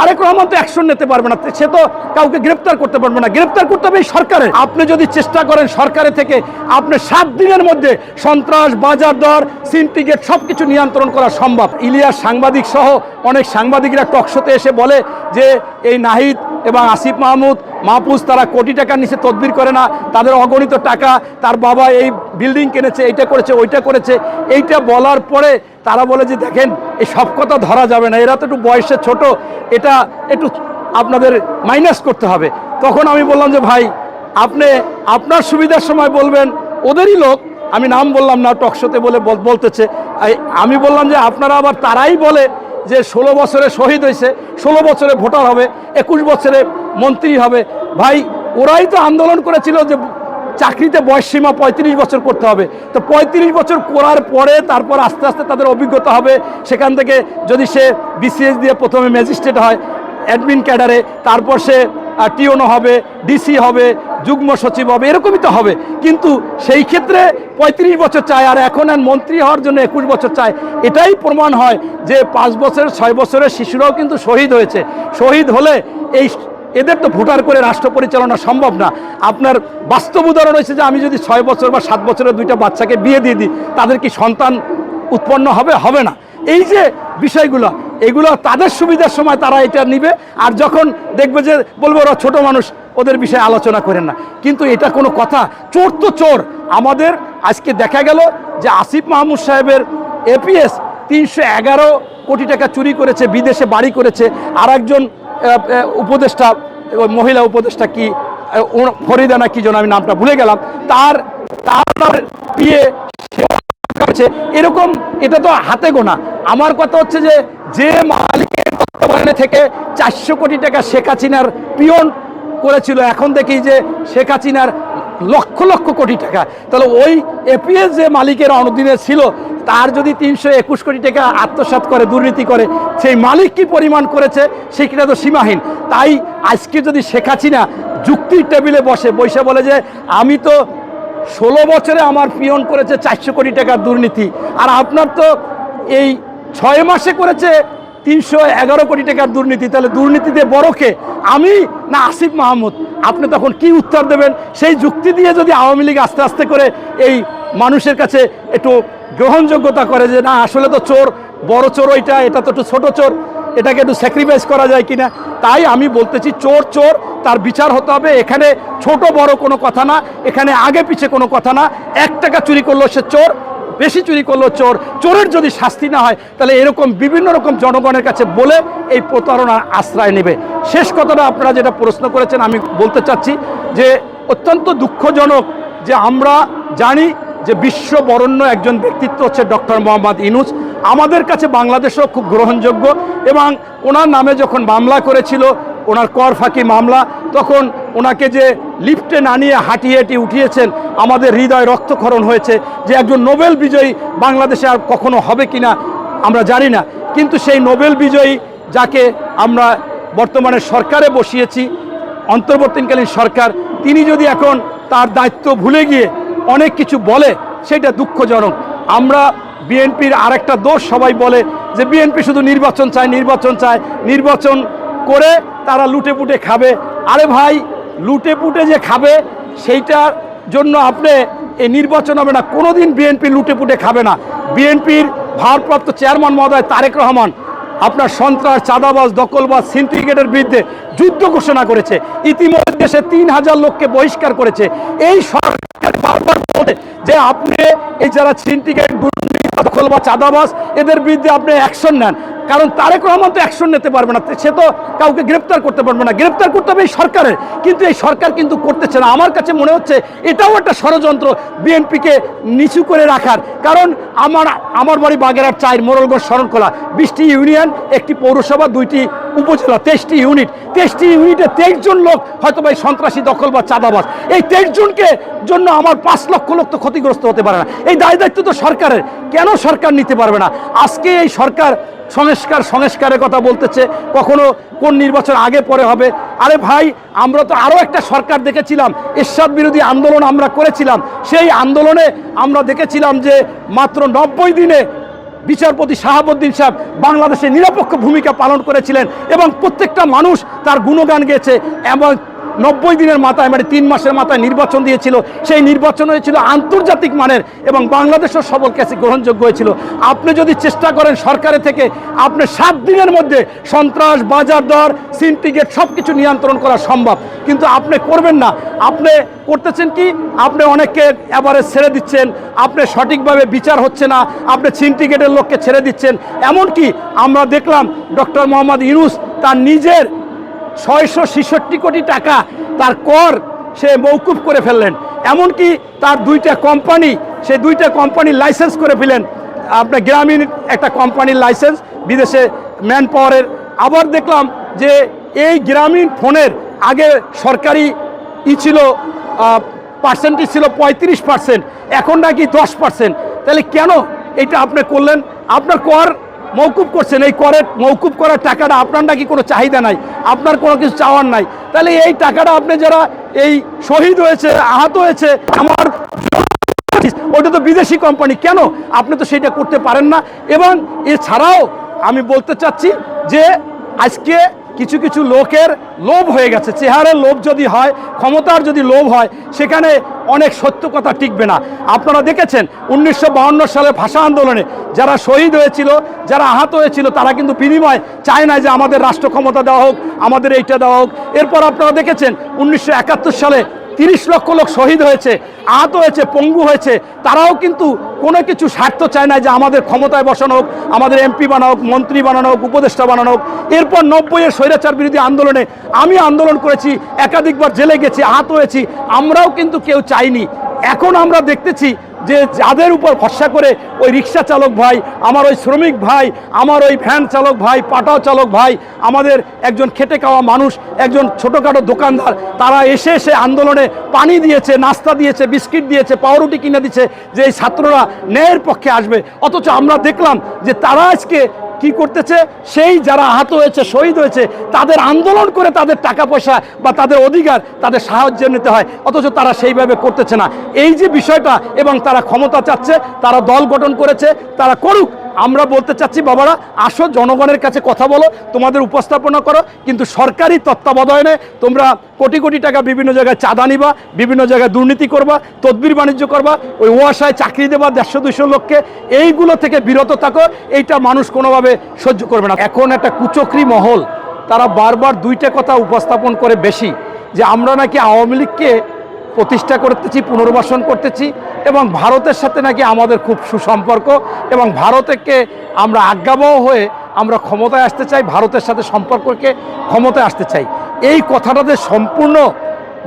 তারেক রহমান তো অ্যাকশন নিতে পারবে না, সে তো কাউকে গ্রেপ্তার করতে পারবে না। গ্রেপ্তার করতে হবে সরকারে সরকারের। আপনি যদি চেষ্টা করেন সরকারের থেকে, আপনি সাত দিনের মধ্যে সন্ত্রাস, বাজার দর সিন্ডিকেট সব কিছু নিয়ন্ত্রণ করা সম্ভব। ইলিয়াস সাংবাদিক সহ অনেক সাংবাদিকরা টকশোতে এসে বলে যে, এই নাহিদ এবং আসিফ মাহমুদ মাহফুজ তারা কোটি টাকার নিচে তদবির করে না, তাদের অগণিত টাকা তার বাবা এই বিল্ডিং কিনেছে, এইটা করেছে, ওইটা করেছে। এইটা বলার পরে তারা বলে যে, দেখেন, এই সব কথা ধরা যাবে না, এরা তো একটু বয়সে ছোট, এটা একটু আপনাদের মাইনাস করতে হবে। তখন আমি বললাম যে, ভাই, আপনি আপনার সুবিধার সময় বলবেন, ওদেরই লোক। আমি নাম বললাম না টকশোতে বলে বলতেছে। আমি বললাম যে, আপনারা আবার তারাই বলে যে, ষোলো বছরে শহীদ হয়েছে, ষোলো বছরে ভোটার হবে, একুশ বছরে মন্ত্রী হবে। ভাই, ওরাই তো আন্দোলন করেছিল যে চাকরিতে বয়স সীমা পঁয়ত্রিশ বছর করতে হবে। তো পঁয়ত্রিশ বছর করার পরে তারপর আস্তে আস্তে তাদের অভিজ্ঞতা হবে। সেখান থেকে যদি সে বিসিএস দিয়ে প্রথমে ম্যাজিস্ট্রেট হয়, অ্যাডমিন ক্যাডারে, তারপর সে টিওনো হবে, ডিসি হবে, যুগ্ম সচিব হবে, এরকমই তো হবে। কিন্তু সেই ক্ষেত্রে পঁয়ত্রিশ বছর চায়, আর এখন আর মন্ত্রী হওয়ার জন্য একুশ বছর চায়। এটাই প্রমাণ হয় যে পাঁচ বছর, ছয় বছরের শিশুরাও কিন্তু শহীদ হয়েছে। শহীদ হলে এই এদের তো ভোটার করে রাষ্ট্র পরিচালনা সম্ভব না। আপনার বাস্তব উদাহরণ হয়েছে যে আমি যদি ছয় বছর বা সাত বছরের দুইটা বাচ্চাকে বিয়ে দিয়ে দিই, তাদের কি সন্তান উৎপন্ন হবে? হবে না। এই যে বিষয়গুলো, এগুলো তাদের সুবিধার সময় তারা এটা নিবে, আর যখন দেখবে যে বলব ওরা ছোটো মানুষ, ওদের বিষয়ে আলোচনা করেন না। কিন্তু এটা কোনো কথা। চোর তো চোর। আমাদের আজকে দেখা গেল যে আসিফ মাহমুদ সাহেবের এপিএস তিনশো এগারো কোটি টাকা চুরি করেছে, বিদেশে বাড়ি করেছে আর একজন উপদেষ্টা মহিলা উপদেষ্টা কি ফরিদা না কি যেন আমি নামটা ভুলে গেলাম, তার তার পিয়ে কাছে এরকম এটা তো হাতে গোনা। আমার কথা হচ্ছে যে যে মালিকের তত্ত্বাবধানে থেকে চারশো কোটি টাকা শেখ হাসিনার পিয়ন করেছিল, এখন দেখি যে শেখ হাসিনার লক্ষ লক্ষ কোটি টাকা। তাহলে ওই এপিএস যে মালিকের অনদিনে ছিল, তার যদি তিনশো একুশ কোটি টাকা আত্মসাৎ করে, দুর্নীতি করে, সেই মালিক কি পরিমাণ করেছে সেটা তো সীমাহীন। তাই আজকে যদি শেখ হাসিনা যুক্তির টেবিলে বসে বসে বলে যে, আমি তো ষোলো বছরে আমার পিয়ন করেছে চারশো কোটি টাকার দুর্নীতি, আর আপনার তো এই ছয় মাসে করেছে তিনশো এগারো কোটি টাকার দুর্নীতি। তাহলে দুর্নীতিতে বড়কে আমি না আসিফ মাহমুদ? আপনি তখন কি উত্তর দেবেন? সেই যুক্তি দিয়ে যদি আওয়ামী লীগ আস্তে আস্তে করে এই মানুষের কাছে একটু গ্রহণযোগ্যতা করে যে, না, আসলে তো চোর, বড় চোর ওইটা, এটা তো একটু ছোট চোর, এটাকে একটু স্যাক্রিফাইস করা যায় কিনা? তাই আমি বলতেছি, চোর চোর, তার বিচার হতে হবে। এখানে ছোট বড় কোনো কথা না, এখানে আগে পিছে কোনো কথা না। এক টাকা চুরি করল সে চোর বেশি চুরি করল চোর, চোরের যদি শাস্তি না হয়, তাহলে এরকম বিভিন্ন রকম জনগণের কাছে বলে এই প্রতারণার আশ্রয় নেবে। শেষ কথাটা আপনারা যেটা প্রশ্ন করেছেন, আমি বলতে চাচ্ছি যে অত্যন্ত দুঃখজনক যে আমরা জানি যে বিশ্ব বরণ্য একজন ব্যক্তিত্ব হচ্ছে ডক্টর মোহাম্মদ ইনুস আমাদের কাছে বাংলাদেশও খুব গ্রহণযোগ্য এবং ওনার নামে যখন মামলা করেছিল ওনার কর ফাঁকি মামলা, তখন ওনাকে যে লিফটে না নিয়ে হাঁটিয়ে হাঁটিয়ে উঠিয়েছেন, আমাদের হৃদয় রক্তক্ষরণ হয়েছে যে একজন নোবেল বিজয়ী বাংলাদেশে আর কখনো হবে কিনা আমরা জানি না। কিন্তু সেই নোবেল বিজয়ী যাকে আমরা বর্তমানে সরকারে বসিয়েছি, অন্তর্বর্তীকালীন সরকার, তিনি যদি এখন তার দায়িত্ব ভুলে গিয়ে অনেক কিছু বলে, সেটা দুঃখজনক। আমরা বিএনপির আরেকটা দোষ সবাই বলে যে, বিএনপি শুধু নির্বাচন চায় নির্বাচন চায়, নির্বাচন করে তারা লুটে পুটে খাবে। আরে ভাই, লুটে পুটে যে খাবে, সেইটার জন্য আপনি এই নির্বাচন হবে না। কোনোদিন বিএনপি লুটে পুটে খাবে না। বিএনপির ভারপ্রাপ্ত চেয়ারম্যান মহোদয় তারেক রহমান আপনার সন্ত্রাস, চাঁদাবাজ, দখলবাজ, সিন্ডিকেটের বিরুদ্ধে যুদ্ধ ঘোষণা করেছে। ইতিমধ্যে সে তিন হাজার লোককে বহিষ্কার করেছে। এই সরকার যে আপনি এই যারা সিন্ডিকেট, দুর্নীতি দখল বা চাঁদাবাস এদের বিরুদ্ধে আপনি অ্যাকশন নেন। কারণ তারেক রহমান তো অ্যাকশন নিতে পারবে না, সে তো কাউকে গ্রেপ্তার করতে পারবে না। গ্রেপ্তার করতে হবে এই সরকারের, কিন্তু এই সরকার কিন্তু করতেছে না। আমার কাছে মনে হচ্ছে এটাও একটা ষড়যন্ত্র বিএনপিকে নিচু করে রাখার। কারণ আমার আমার বাড়ি বাগেরার চায়ের মোরলগঞ্জ শরণকলা বিশটি ইউনিয়ন, একটি পৌরসভা, দুইটি উপজেলা তেইশটি ইউনিট, তেইশটি ইউনিটে তেইশ জন লোক হয়তো এই সন্ত্রাসী দখল বা চাঁদাবাজ। এই তেইশ জনকে জন্য আমার পাঁচ লক্ষ লোক তো ক্ষতিগ্রস্ত হতে পারে না। এই দায় দায়িত্ব তো সরকারের। কেন সরকার নিতে পারবে না? আজকে এই সরকার সংস্কার, সংস্কারের কথা বলতেছে। কখনো কোন নির্বাচন আগে, পরে হবে? আরে ভাই, আমরা তো আরও একটা সরকার দেখেছিলাম। এরশাদ বিরোধী আন্দোলন আমরা করেছিলাম। সেই আন্দোলনে আমরা দেখেছিলাম যে মাত্র নব্বই দিনে বিচারপতি শাহাবুদ্দিন সাহেব বাংলাদেশে নিরপেক্ষ ভূমিকা পালন করেছিলেন এবং প্রত্যেকটা মানুষ তার গুণগান গেছে এবং নব্বই দিনের মাথায় মানে তিন মাসের মাথায় নির্বাচন দিয়েছিল। সেই নির্বাচন হয়েছিল আন্তর্জাতিক মানের এবং বাংলাদেশের সবল কাছে গ্রহণযোগ্য হয়েছিল। আপনি যদি চেষ্টা করেন সরকারের থেকে, আপনি সাত দিনের মধ্যে সন্ত্রাস, বাজার দর সিন্ডিকেট সব কিছু নিয়ন্ত্রণ করা সম্ভব। কিন্তু আপনি করবেন না। আপনি করতেছেন কি? আপনি অনেককে এবারে ছেড়ে দিচ্ছেন। আপনি সঠিকভাবে বিচার হচ্ছে না। আপনি সিন্ডিকেটের লোককে ছেড়ে দিচ্ছেন। এমনকি আমরা দেখলাম ডক্টর মোহাম্মদ ইউনুস তার নিজের ছয়শো ছেষট্টি কোটি টাকা তার কর সে মৌকুফ করে ফেললেন। এমনকি তার দুইটা কোম্পানি সে দুইটা কোম্পানির লাইসেন্স করে ফেলেন আপনার গ্রামীণ একটা কোম্পানির লাইসেন্স বিদেশে ম্যান পাওয়ারের আবার দেখলাম যে এই গ্রামীণ ফোনের আগে সরকারি ই ছিল পার্সেন্টেজ ছিল পঁয়ত্রিশ পার্সেন্ট এখন নাকি দশ পার্সেন্ট তাহলে কেন এটা আপনি করলেন? আপনার কর মৌকুব করছেন, এই করের মৌকুব করার টাকাটা আপনার নাকি কোনো চাহিদা নাই, আপনার কোনো কিছু চাওয়ার নাই। তাহলে এই টাকাটা আপনি যারা এই শহীদ হয়েছে, আহত হয়েছে, আমার ওটা তো বিদেশি কোম্পানি, কেন? আপনি তো সেটা করতে পারেন না। এবং এছাড়াও আমি বলতে চাচ্ছি যে আজকে কিছু কিছু লোকের লোভ হয়ে গেছে। চেহারের লোভ যদি হয়, ক্ষমতার যদি লোভ হয়, সেখানে অনেক সত্য কথা টিকবে না। আপনারা দেখেছেন, উনিশশো সালে ভাষা আন্দোলনে যারা শহীদ হয়েছিল, যারা আহত হয়েছিল, তারা কিন্তু বিনিময় চায় না যে আমাদের রাষ্ট্র ক্ষমতা দেওয়া হোক, আমাদের এইটা দেওয়া হোক। এরপর আপনারা দেখেছেন, উনিশশো একাত্তর সালে তিরিশ লক্ষ লোক শহীদ হয়েছে, আহত হয়েছে, পঙ্গু হয়েছে, তারাও কিন্তু কোনো কিছু স্বার্থ চায় না যে আমাদের ক্ষমতায় বসানো হোক, আমাদের এমপি বানানো হোক, মন্ত্রী বানানো হোক, উপদেষ্টা বানানো হোক। এরপর নব্বইয়ের স্বৈরাচার বিরোধী আন্দোলনে আমি আন্দোলন করেছি, একাধিকবার জেলে গেছি, আহত হয়েছি, আমরাও কিন্তু কেউ চাইনি। এখন আমরা দেখতেছি যে যাদের উপর ভরসা করে ওই রিক্সা চালক ভাই, আমার ওই শ্রমিক ভাই, আমার ওই ভ্যান চালক ভাই, পাটাও চালক ভাই, আমাদের একজন খেটে খাওয়া মানুষ, একজন ছোটোখাটো দোকানদার, তারা এসে এসে আন্দোলনে পানি দিয়েছে, নাস্তা দিয়েছে, বিস্কিট দিয়েছে, পাউরুটি কিনে দিচ্ছে, যে এই ছাত্ররা ন্যায়ের পক্ষে আসবে। অথচ আমরা দেখলাম যে তারা আজকে কি করতেছে? সেই যারা আহত হয়েছে, শহীদ হয়েছে, তাদের আন্দোলন করে তাদের টাকা পয়সা বা তাদের অধিকার, তাদের সাহায্য নিতে হয়। অথচ তারা সেইভাবে করতেছে না। এই যে বিষয়টা এবং তারা ক্ষমতা চাচ্ছে, তারা দল গঠন করেছে, তারা করুক আমরা বলতে চাচ্ছি, বাবারা, আসো, জনগণের কাছে কথা বলো, তোমাদের উপস্থাপনা করো, কিন্তু সরকারি তত্ত্বাবধানে তোমরা কোটি কোটি টাকা বিভিন্ন জায়গায় চাঁদা নিবা, বিভিন্ন জায়গায় দুর্নীতি করবা, তদবির বাণিজ্য করবা, ওই ওয়াসায় চাকরি দেবা দেড়শো দুশো লোককে, এইগুলো থেকে বিরত থাকো, এইটা মানুষ কোনোভাবে সহ্য করবে না। এখন একটা কুচক্রি মহল, তারা বারবার দুইটা কথা উপস্থাপন করে বেশি, যে আমরা নাকি আওয়ামী লীগকে প্রতিষ্ঠা করতেছি, পুনর্বাসন করতেছি এবং ভারতের সাথে নাকি আমাদের খুব সুসম্পর্ক এবং ভারতকে আমরা আজ্ঞাবহ হয়ে আমরা ক্ষমতায় আসতে চাই, ভারতের সাথে সম্পর্ককে ক্ষমতায় আসতে চাই। এই কথাটাতে সম্পূর্ণ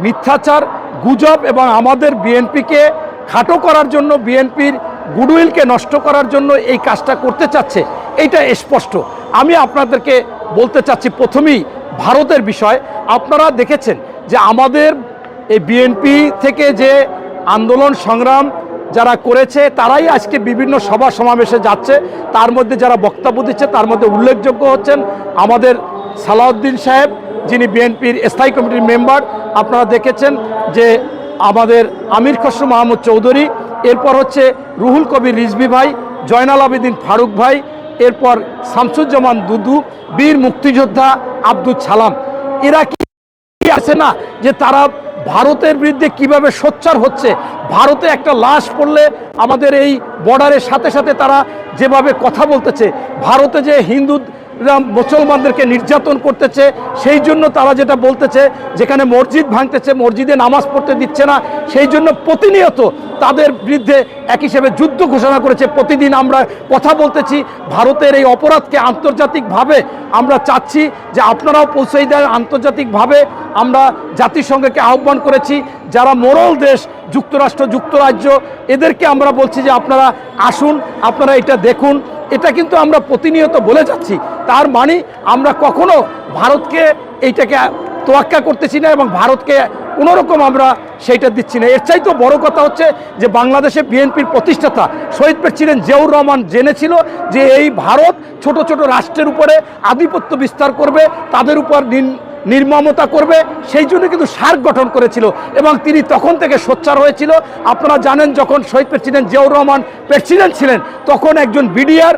মিথ্যাচার, গুজব এবং আমাদের বিএনপিকে খাটো করার জন্য, বিএনপির গুডউইলকে নষ্ট করার জন্য এই কাজটা করতে চাচ্ছে এইটা স্পষ্ট। আমি আপনাদেরকে বলতে চাচ্ছি প্রথমেই ভারতের বিষয়। আপনারা দেখেছেন যে আমাদের এই বিএনপি থেকে যে আন্দোলন সংগ্রাম যারা করেছে, তারাই আজকে বিভিন্ন সভা সমাবেশে যাচ্ছে। তার মধ্যে যারা বক্তব্য দিচ্ছে, তার মধ্যে উল্লেখযোগ্য হচ্ছেন আমাদের সালাউদ্দিন সাহেব, যিনি বিএনপির স্থায়ী কমিটির মেম্বার। আপনারা দেখেছেন যে আমাদের আমির খসরু মাহমুদ চৌধুরী, এরপর হচ্ছে রুহুল কবির রিজভি ভাই, জয়নাল আবেদিন ফারুক ভাই, এরপর শামসুজ্জামান দুদু, বীর মুক্তিযোদ্ধা আব্দুল সালাম। এরা কি আছে না যে তারা ভারতের বিরুদ্ধে কীভাবে সোচ্চার হচ্ছে? ভারতে একটা লাশ পড়লে আমাদের এই বর্ডারের সাথে সাথে তারা যেভাবে কথা বলতেছে, ভারতে যে হিন্দু মুসলমানদেরকে নির্যাতন করতেছে, সেই জন্য তারা যেটা বলতেছে, যেখানে মসজিদ ভাঙতেছে, মসজিদে নামাজ পড়তে দিচ্ছে না, সেই জন্য প্রতিনিয়ত তাদের বিরুদ্ধে এক হিসেবে যুদ্ধ ঘোষণা করেছে। প্রতিদিন আমরা কথা বলতেছি, ভারতের এই অপরাধকে আন্তর্জাতিকভাবে আমরা চাচ্ছি যে আপনারাও পৌঁছে দেন। আন্তর্জাতিকভাবে আমরা জাতিসংঘকে আহ্বান করেছি, যারা মোরল দেশ, যুক্তরাষ্ট্র, যুক্তরাজ্য, এদেরকে আমরা বলছি যে আপনারা আসুন, আপনারা এটা দেখুন। এটা কিন্তু আমরা প্রতিনিয়ত বলে যাচ্ছি। তার মানে আমরা কখনো ভারতকে এইটাকে তোয়াক্কা করতেছি না এবং ভারতকে কোনোরকম আমরা সেইটা দিচ্ছি না। এর চাইতে বড় কথা হচ্ছে যে বাংলাদেশে বিএনপির প্রতিষ্ঠাতা শহীদ প্রেসিডেন্ট জিয়াউর রহমান জেনেছিল যে এই ভারত ছোট ছোট রাষ্ট্রের উপরে আধিপত্য বিস্তার করবে, তাদের উপর নিন নির্মমতা করবে, সেই জন্য কিন্তু সার্ক গঠন করেছিল এবং তিনি তখন থেকে সোচ্চার হয়েছিল। আপনারা জানেন যখন শহীদ প্রেসিডেন্ট জিয়াউর রহমান প্রেসিডেন্ট ছিলেন, তখন একজন বিডিআর,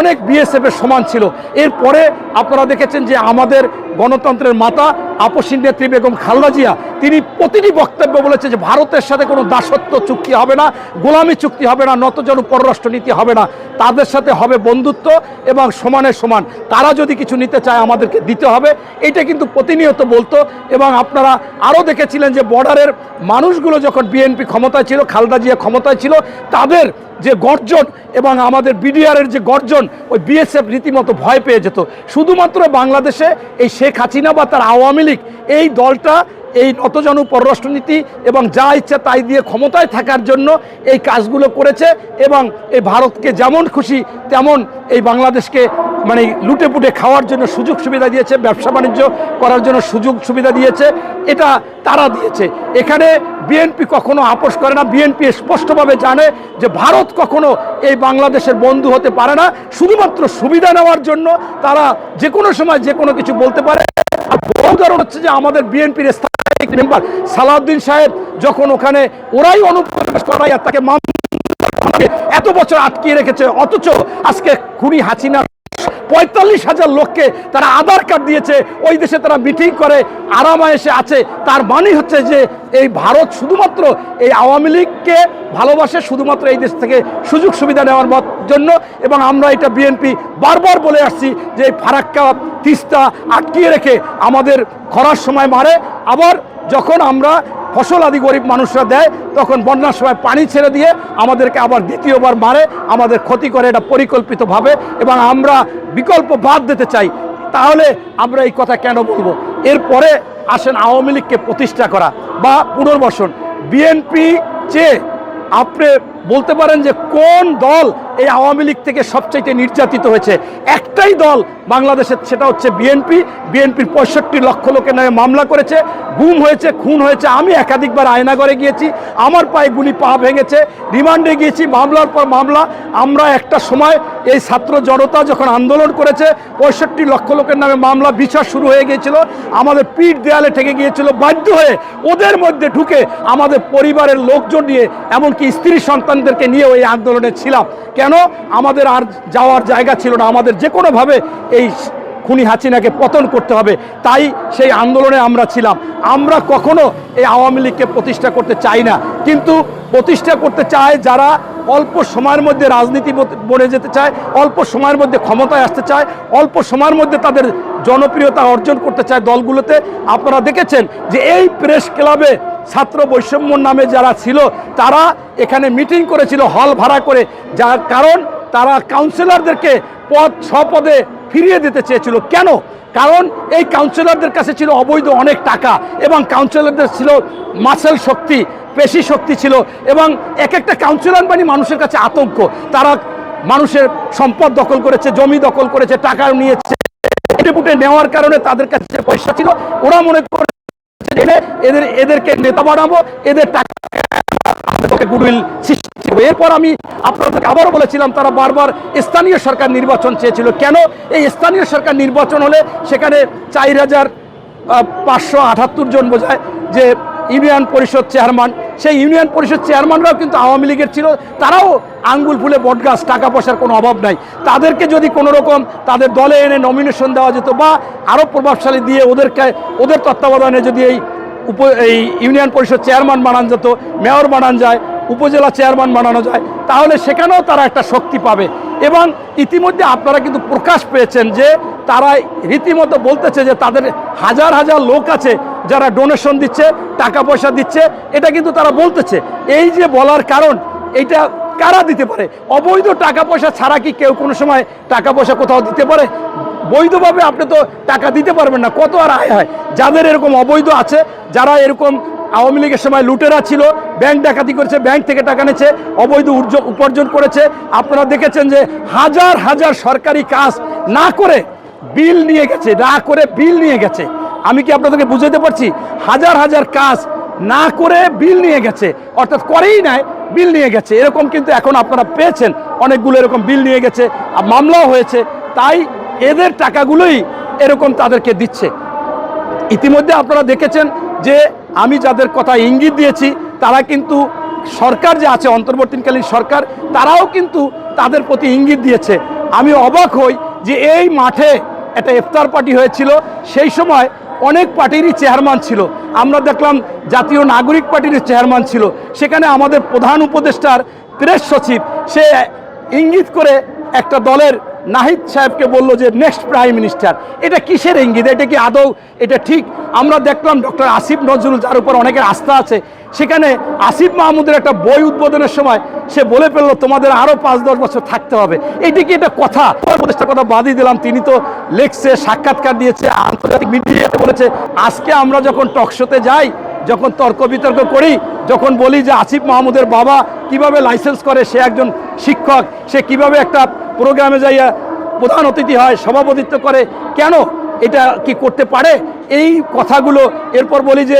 অনেক বিএসএফের সমান ছিল। এরপরে আপনারা দেখেছেন যে আমাদের গণতন্ত্রের মাতা আপসীন নেত্রী বেগম খালদা জিয়া, তিনি প্রতিটি বক্তব্য বলেছে যে ভারতের সাথে কোনো দাসত্ব চুক্তি হবে না, গোলামি চুক্তি হবে না, নতজন পররাষ্ট্রনীতি হবে না। তাদের সাথে হবে বন্ধুত্ব এবং সমানের সমান। তারা যদি কিছু নিতে চায় আমাদেরকে দিতে হবে। এটা কিন্তু প্রতিনিয়ত বলতো এবং আপনারা আরও দেখেছিলেন যে বর্ডারের মানুষগুলো যখন বিএনপি ক্ষমতায় ছিল, খালদা জিয়া ক্ষমতায় ছিল, তাদের যে গর্জন এবং আমাদের বিডিআরের যে গর্জন, ওই বিএসএফ রীতিমতো ভয় পেয়ে যেত। শুধুমাত্র বাংলাদেশে এই শেখ হাসিনা বা তার আওয়ামী লীগ, এই দলটা, এই নতজনু পররাষ্ট্রনীতি এবং যা ইচ্ছা তাই দিয়ে ক্ষমতায় থাকার জন্য এই কাজগুলো করেছে এবং এই ভারতকে যেমন খুশি তেমন এই বাংলাদেশকে মানে লুটে পুটে খাওয়ার জন্য সুযোগ সুবিধা দিয়েছে, ব্যবসা বাণিজ্য করার জন্য সুযোগ সুবিধা দিয়েছে, এটা তারা দিয়েছে। এখানে বিএনপি কখনো আপোষ করে না। বিএনপি স্পষ্টভাবে জানে যে ভারত কখনো এই বাংলাদেশের বন্ধু হতে পারে না। শুধুমাত্র সুবিধা নেওয়ার জন্য তারা যে কোনো সময় যে কোনো কিছু বলতে পারে। আর বড় উদাহরণ হচ্ছে যে আমাদের বিএনপির স্থায়ী মেম্বার সালাউদ্দিন সাহেব যখন ওখানে ওরাই অনুপ্রবেশ করাই তাকে এত বছর আটকিয়ে রেখেছে, অথচ আজকে খুনি হাসিনা পঁয়তাল্লিশ হাজার লোককে তারা আধার কার্ড দিয়েছে। ওই দেশে তারা মিটিং করে আরামায়েসে আছে। তার মানে হচ্ছে যে এই ভারত শুধুমাত্র এই আওয়ামী লীগকে ভালোবাসে, শুধুমাত্র এই দেশ থেকে সুযোগ সুবিধা নেওয়ার মত- জন্য। এবং আমরা এটা বিএনপি বারবার বলে আসছি যে এই ফারাক্কা, তিস্তা আটকিয়ে রেখে আমাদের খরার সময় মারে। আবার যখন আমরা ফসল আদি গরিব মানুষরা দেয়, তখন বন্যার সময় পানি ছেড়ে দিয়ে আমাদেরকে আবার দ্বিতীয়বার মারে, আমাদের ক্ষতি করে, এটা পরিকল্পিতভাবে। এবং আমরা বিকল্প বাদ দিতে চাই। তাহলে আমরা এই কথা কেন বলব? এরপরে আসেন আওয়ামী লীগকে প্রতিষ্ঠা করা বা পুনর্বাসন। বিএনপি চেয়ে আপনি বলতে পারেন যে কোন দল এই আওয়ামী লীগ থেকে সবচাইতে নির্যাতিত হয়েছে? একটাই দল বাংলাদেশের সেটা হচ্ছে বিএনপি। বিএনপির পঁয়ষট্টি লক্ষ লোকের নামে মামলা করেছে, গুম হয়েছে, খুন হয়েছে। আমি একাধিকবার আয়নাগরে গিয়েছি, আমার পায়ে গুলি পা ভেঙেছে, রিমান্ডে গিয়েছি, মামলার পর মামলা। আমরা একটা সময় এই ছাত্র জনতা যখন আন্দোলন করেছে, পঁয়ষট্টি লক্ষ লোকের নামে মামলা, বিচার শুরু হয়ে গিয়েছিল। আমাদের পিঠ দেয়ালে ঠেকে গিয়েছিল, বাধ্য হয়ে ওদের মধ্যে ঢুকে আমাদের পরিবারের লোকজন নিয়ে এমনকি স্ত্রী সন্তানদেরকে নিয়ে ওই আন্দোলনে ছিলাম। কেন? আমাদের আর যাওয়ার জায়গা ছিল না। আমাদের যে কোনোভাবে এই খুনি হাসিনাকে পতন করতে হবে, তাই সেই আন্দোলনে আমরা ছিলাম। আমরা কখনো এই আওয়ামী লীগকে প্রতিষ্ঠা করতে চাই না। কিন্তু প্রতিষ্ঠা করতে চায় যারা অল্প সময়ের মধ্যে রাজনীতি বনে যেতে চায়, অল্প সময়ের মধ্যে ক্ষমতায় আসতে চায়, অল্প সময়ের মধ্যে তাদের জনপ্রিয়তা অর্জন করতে চায় দলগুলোতে। আপনারা দেখেছেন যে এই প্রেস ক্লাবে ছাত্র বৈষম্য নামে যারা ছিল, তারা এখানে মিটিং করেছিল, হল ভাড়া করে। যার কারণ তারা কাউন্সিলরদেরকে পদ, স্বপদে ফিরিয়ে দিতে চেয়েছিল। কেন? কারণ এই কাউন্সিলরদের কাছে ছিল অবৈধ অনেক টাকা এবং কাউন্সিলরদের ছিল মাসেল শক্তি, পেশি শক্তি ছিল এবং এক একটা কাউন্সিলর মানে মানুষের কাছে আতঙ্ক। তারা মানুষের সম্পদ দখল করেছে, জমি দখল করেছে টাকা নিয়েছে। এটে পুটে নেওয়ার কারণে তাদের কাছে পয়সা ছিল। ওরা মনে করেছে যে এদের, এদেরকে নেতা বানাবো, এদের টাকা গুডউইল সৃষ্টি এরপর আমি আপনাদেরকে আবারও বলেছিলাম, তারা বারবার স্থানীয় সরকার নির্বাচন চেয়েছিল। কেন? এই স্থানীয় সরকার নির্বাচন হলে সেখানে চার হাজার পাঁচশো আটাত্তর জন বোঝায় যে ইউনিয়ন পরিষদ চেয়ারম্যান। সেই ইউনিয়ন পরিষদ চেয়ারম্যানরাও কিন্তু আওয়ামী লীগের ছিল। তারাও আঙ্গুল ফুলে বটগাছ, টাকা পয়সার কোনো অভাব নাই। তাদেরকে যদি কোনো রকম তাদের দলে এনে নমিনেশন দেওয়া যেত বা আরও প্রভাবশালী দিয়ে ওদেরকে, ওদের তত্ত্বাবধানে যদি এই উপ, এই ইউনিয়ন পরিষদ চেয়ারম্যান বানান যেত, মেয়র বানান যায়, উপজেলা চেয়ারম্যান বানানো যায়, তাহলে সেখানেও তারা একটা শক্তি পাবে। এবং ইতিমধ্যে আপনারা কিন্তু প্রকাশ পেয়েছেন যে তারা রীতিমতো বলতেছে যে তাদের হাজার হাজার লোক আছে যারা ডোনেশন দিচ্ছে, টাকা পয়সা দিচ্ছে, এটা কিন্তু তারা বলতেছে। এই যে বলার কারণ এইটা কারা দিতে পারে? অবৈধ টাকা পয়সা ছাড়া কি কেউ কোনো সময় টাকা পয়সা কোথাও দিতে পারে? বৈধভাবে আপনি তো টাকা দিতে পারবেন না, কত আর আয় হয়? যাদের এরকম অবৈধ আছে, যারা এরকম আওয়ামী লীগের সময় লুটেরা ছিল ব্যাংক ডাকাতি করেছে ব্যাংক থেকে টাকা নিয়েছে, অবৈধ উপার্জন করেছে, আপনারা দেখেছেন যে হাজার হাজার সরকারি কাজ না করে বিল নিয়ে গেছে, না করে বিল নিয়ে গেছে। আমি কি আপনাদেরকে বুঝাতে পারছি? হাজার হাজার কাজ না করে বিল নিয়ে গেছে। অর্থাৎ করেই নাই, বিল নিয়ে গেছে। এরকম কিন্তু এখন আপনারা পেয়েছেন। অনেকগুলো এরকম বিল নিয়ে গেছে আর মামলাও হয়েছে। তাই এদের টাকাগুলোই এরকম তাদেরকে দিচ্ছে। ইতিমধ্যে আপনারা দেখেছেন যে আমি যাদের কথা ইঙ্গিত দিয়েছি, তারা কিন্তু সরকার যে আছে, অন্তর্বর্তীকালীন সরকার, তারাও কিন্তু তাদের প্রতি ইঙ্গিত দিয়েছে। আমি অবাক হই যে এই মাঠে একটা ইফতার পার্টি হয়েছিল। সেই সময় অনেক পার্টিরই চেয়ারম্যান ছিল। আমরা দেখলাম জাতীয় নাগরিক পার্টির চেয়ারম্যান ছিল। সেখানে আমাদের প্রধান উপদেষ্টার প্রেস সচিব, সে ইঙ্গিত করে একটা দলের নাহিদ সাহেবকে বলল যে নেক্সট প্রাইম মিনিস্টার এটা কিসের ইঙ্গিত? এটা কি আদৌ এটা ঠিক? আমরা দেখলাম ডক্টর আসিফ নজরুল, যার উপর অনেকের আস্থা আছে। সেখানে আসিফ মাহমুদের একটা বই উদ্বোধনের সময় সে বলে ফেলল, তোমাদের আরও পাঁচ, দশ বছর থাকতে হবে। এইটা কি এটা কথা? উপদেষ্টার কথা বাদই দিলাম। তিনি তো লেখছে, সাক্ষাৎকার দিয়েছে, আন্তর্জাতিক মিডিয়াতে বলেছে, আজকে আমরা যখন টকশোতে যাই যখন তর্ক বিতর্ক করি, যখন বলি যে আসিফ মাহমুদের বাবা কীভাবে লাইসেন্স করে সে একজন শিক্ষক, সে কীভাবে একটা প্রোগ্রামে যাইয়া প্রধান অতিথি হয়, সভাপতিত্ব করে, কেন এটা কি করতে পারে? এই কথাগুলো এরপর বলি যে